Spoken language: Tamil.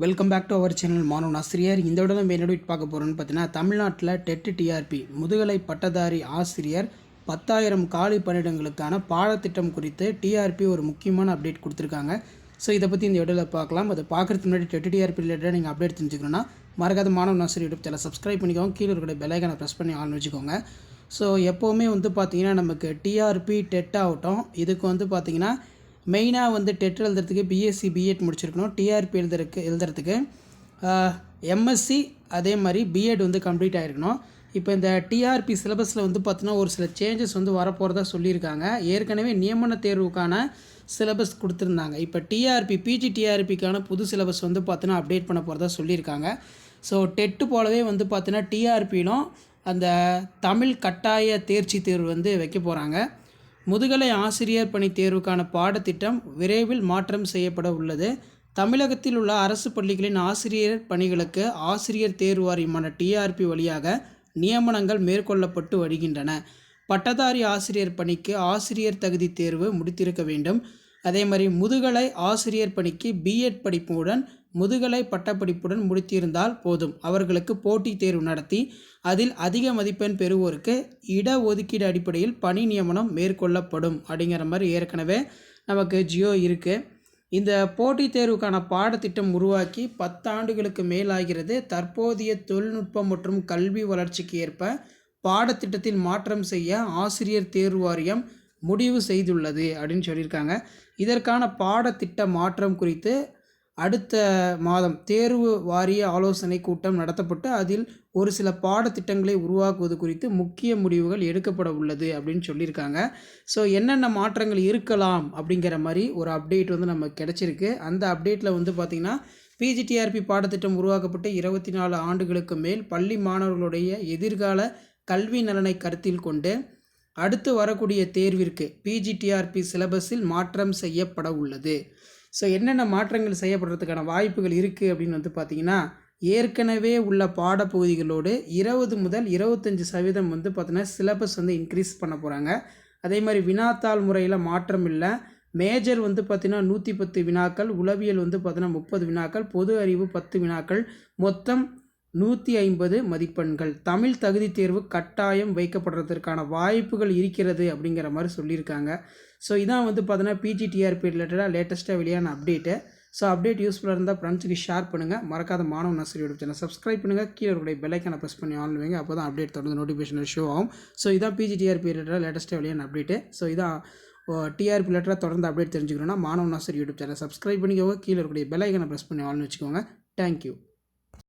Welcome back to our channel மாணவன் ஆசிரியர் இந்த விட நம்ம என்ன பார்க்க போகிறோம்னு பார்த்தீங்கன்னா தமிழ்நாட்டில் டெட்டு டிஆர்பி முதுகலை பட்டதாரி ஆசிரியர் பத்தாயிரம் காலி பணியிடங்களுக்கான பாடத்திட்டம் குறித்து டிஆர்பி ஒரு முக்கியமான அப்டேட் கொடுத்துருக்காங்க. ஸோ இதை பற்றி இந்த வீடியோவில் பார்க்கலாம். அதை பார்க்குறதுக்கு முன்னாடி டெட்டு டிஆர்பி ரிலேட்டடாக நீங்கள் அப்டேட் தெரிஞ்சுக்கணும்னா மறக்காத மாணவன் ஆசிரியர் யூடியூப் சேனல் சப்ஸ்கிரைப் பண்ணிக்கோங்க. கீழே இருக்கிற பெலைக்கான ப்ரெஸ் பண்ணி ஆன் வச்சுக்கோங்க. ஸோ எப்போவுமே வந்து பார்த்தீங்கன்னா நமக்கு டிஆர்பி டெட் ஆகட்டும். இதுக்கு வந்து பார்த்திங்கன்னா மெயினாக வந்து டெட் எழுதுறதுக்கு பிஎஸ்சி பிஎட் முடிச்சிருக்கணும் டிஆர்பி எழுதுறதுக்கு எழுதுறதுக்கு. எம்எஸ்சி அதே மாதிரி பிஎட் வந்து கம்ப்ளீட் ஆகிருக்கணும் இப்போ இந்த டிஆர்பி சிலபஸில் வந்து பார்த்தீங்கன்னா ஒரு சில சேஞ்சஸ் வந்து வரப்போகிறதா சொல்லியிருக்காங்க. ஏற்கனவே நியமன தேர்வுக்கான சிலபஸ் கொடுத்துருந்தாங்க. இப்போ டிஆர்பி பிஜி டிஆர்பிக்கான புது சிலபஸ் வந்து பார்த்தீங்கன்னா அப்டேட் பண்ண போகிறதா சொல்லியிருக்காங்க. ஸோ டெட்டு போலவே வந்து பார்த்தீங்கன்னா டிஆர்பியிலும் அந்த தமிழ் கட்டாய தேர்ச்சி தேர்வு வந்து வைக்க போகிறாங்க முதுகலை ஆசிரியர் பணி தேர்வுக்கான பாடத்திட்டம் விரைவில் மாற்றம் செய்யப்பட உள்ளது. தமிழகத்தில் உள்ள அரசு பள்ளிகளின் ஆசிரியர் பணிகளுக்கு ஆசிரியர் தேர்வு வாரியமான டிஆர்பி வழியாக நியமனங்கள் மேற்கொள்ளப்பட்டு வருகின்றன. பட்டதாரி ஆசிரியர் பணிக்கு ஆசிரியர் தகுதி தேர்வு முடித்திருக்க வேண்டும். அதே மாதிரி முதுகலை ஆசிரியர் பணிக்கு பிஎட் படிப்புடன் முதுகலை பட்டப்படிப்புடன் முடித்திருந்தால் போதும். அவர்களுக்கு போட்டித் தேர்வு நடத்தி அதில் அதிக மதிப்பெண் பெறுவோருக்கு இட ஒதுக்கீடு அடிப்படையில் பணி நியமனம் மேற்கொள்ளப்படும் அப்படிங்கிற மாதிரி ஏற்கனவே நமக்கு ஜியோ இருக்குது இந்த போட்டித் தேர்வுக்கான பாடத்திட்டம் உருவாக்கி பத்தாண்டுகளுக்கு மேலாகிறது. தற்போதைய தொழில்நுட்பம் மற்றும் கல்வி வளர்ச்சிக்கு ஏற்ப பாடத்திட்டத்தில் மாற்றம் செய்ய ஆசிரியர் தேர்வு வாரியம் முடிவு செய்துள்ளது அப்படின்னு சொல்லியிருக்காங்க. இதற்கான பாடத்திட்ட மாற்றம் குறித்து அடுத்த மாதம் தேர்வு வாரிய ஆலோசனை கூட்டம் நடத்தப்பட்டு அதில் ஒரு சில பாடத்திட்டங்களை உருவாக்குவது குறித்து முக்கிய முடிவுகள் எடுக்கப்பட உள்ளது அப்படின்னு சொல்லியிருக்காங்க. ஸோ என்னென்ன மாற்றங்கள் இருக்கலாம் அப்படிங்கிற மாதிரி ஒரு அப்டேட் வந்து நமக்கு கிடச்சிருக்கு. அந்த அப்டேட்டில் வந்து பார்த்திங்கன்னா பிஜிடிஆர்பி பாடத்திட்டம் உருவாக்கப்பட்டு இருபத்தி நாலு ஆண்டுகளுக்கு மேல் பள்ளி மாணவர்களுடைய எதிர்கால கல்வி நலனை கருத்தில் கொண்டு அடுத்து வரக்கூடிய தேர்விற்கு பிஜிடிஆர்பி சிலபஸில் மாற்றம் செய்யப்பட உள்ளது. ஸோ என்னென்ன மாற்றங்கள் செய்யப்படுறதுக்கான வாய்ப்புகள் இருக்குது அப்படின்னு வந்து பார்த்திங்கன்னா ஏற்கனவே உள்ள பாடப்பகுதிகளோடு இருபது முதல் இருபத்தஞ்சி சதவீதம் வந்து பார்த்திங்கன்னா சிலபஸ் வந்து இன்க்ரீஸ் பண்ண போகிறாங்க அதே மாதிரி வினாத்தாள் முறையில் மாற்றம் இல்லை. மேஜர் வந்து பார்த்திங்கன்னா நூற்றி பத்து வினாக்கள் உளவியல் வந்து பார்த்திங்கன்னா முப்பது வினாக்கள் பொது அறிவு பத்து வினாக்கள். மொத்தம் நூற்றி ஐம்பது மதிப்பெண்கள். தமிழ் தகுதி தேர்வு கட்டாயம் வைக்கப்படுறதற்கான வாய்ப்புகள் இருக்கிறது அப்படிங்கிற மாதிரி சொல்லியிருக்காங்க. ஸோ இதான் வந்து பார்த்தீங்கன்னா பிஜிடிஆர்பி ரிலேட்டடாக லேட்டஸ்ட்டாக வெளியான அப்டேட்டு ஸோ அப்டேட் யூஸ்ஃபுல்லாக இருந்தால் ஃப்ரெண்ட்ஸுக்கு ஷேர் பண்ணுங்கள் மறக்காத மாணவ நர்சரி யூடியூப் சேனல் சப்ஸ்கிரைப் பண்ணுங்கள் கீழே இருக்கிற பெல்லைக்கான ப்ரெஸ் பண்ணி ஆன் வைங்க. அப்போ தான் அப்டேட் தொடர்ந்து நோட்டிஃபிகேஷன் ஷோ ஆகும். ஸோ இதான் பிஜிடிஆர்பி ரிலேட்டடாக லேட்டஸ்ட்டாக வெளியான அப்டேட்டு ஸோ இதான் டிஆர்பி லெட்டராக தொடர்ந்து அப்டேட் தெரிஞ்சுக்கணும்னா மாணவ நர்சரி யூடியூப் சேனல் சப்ஸ்கிரைப் பண்ணிக்கோங்க. கீழே இருக்கக்கூடிய பெல்லைக்கனை ப்ரெஸ் பண்ணி ஆன் வச்சுக்கோங்க. Thank you